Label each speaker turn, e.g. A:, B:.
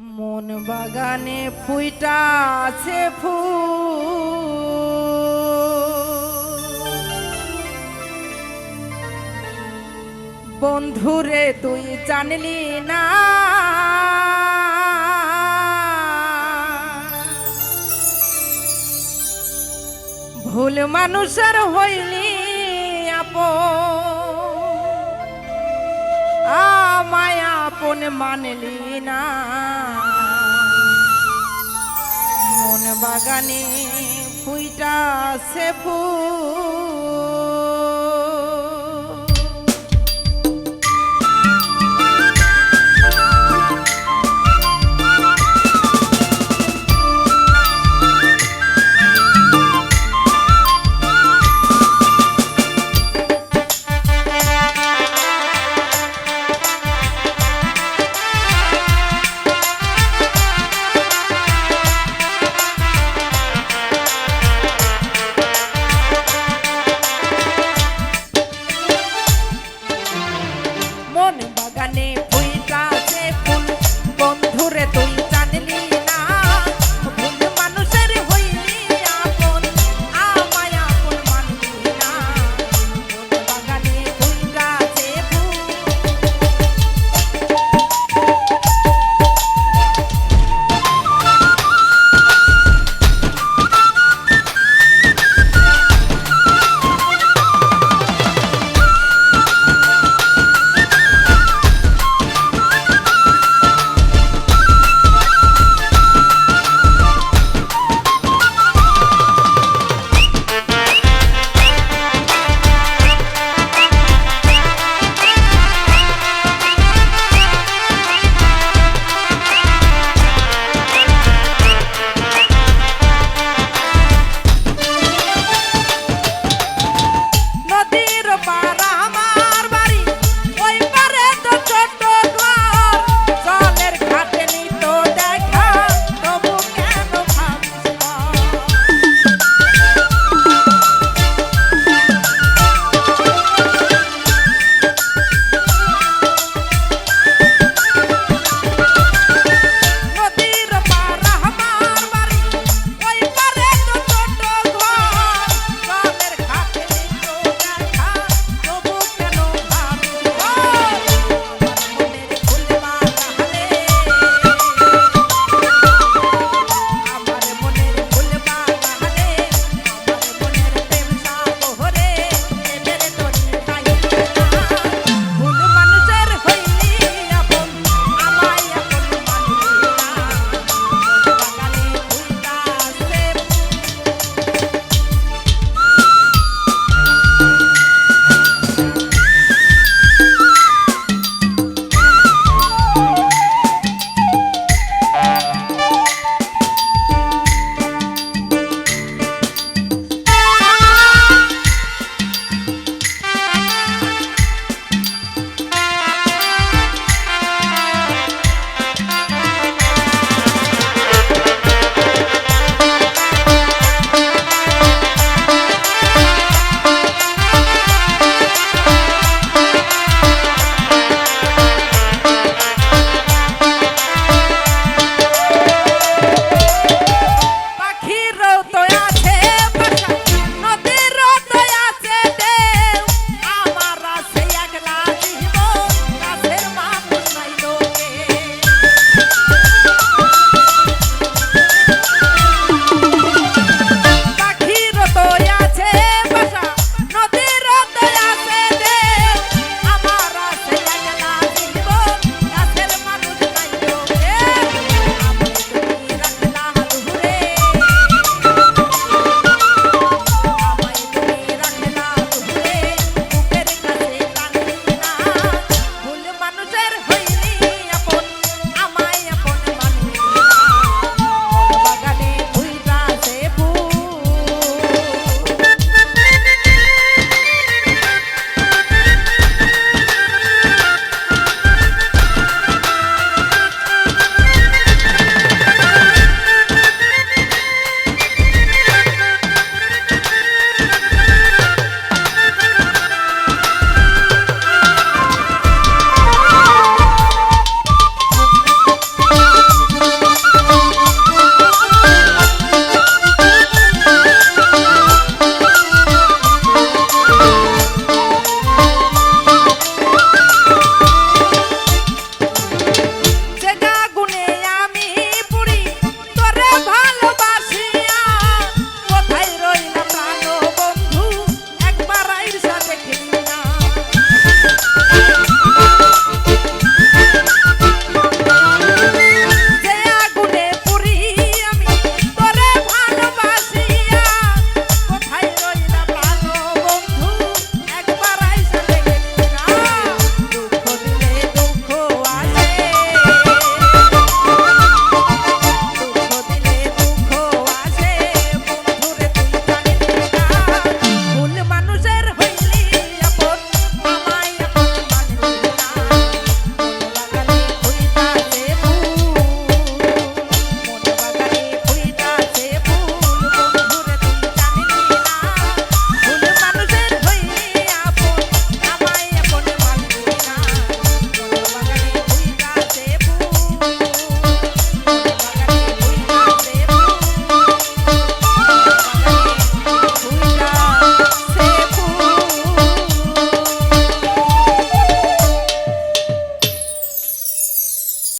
A: মন বাগানে ফুইটা আছে ফুল। বন্ধুরে তুই জানলি না। ভুল মানুষের হইলি আপ আপন মানলি না। মন বাগানে ফুইটা সে ফুল।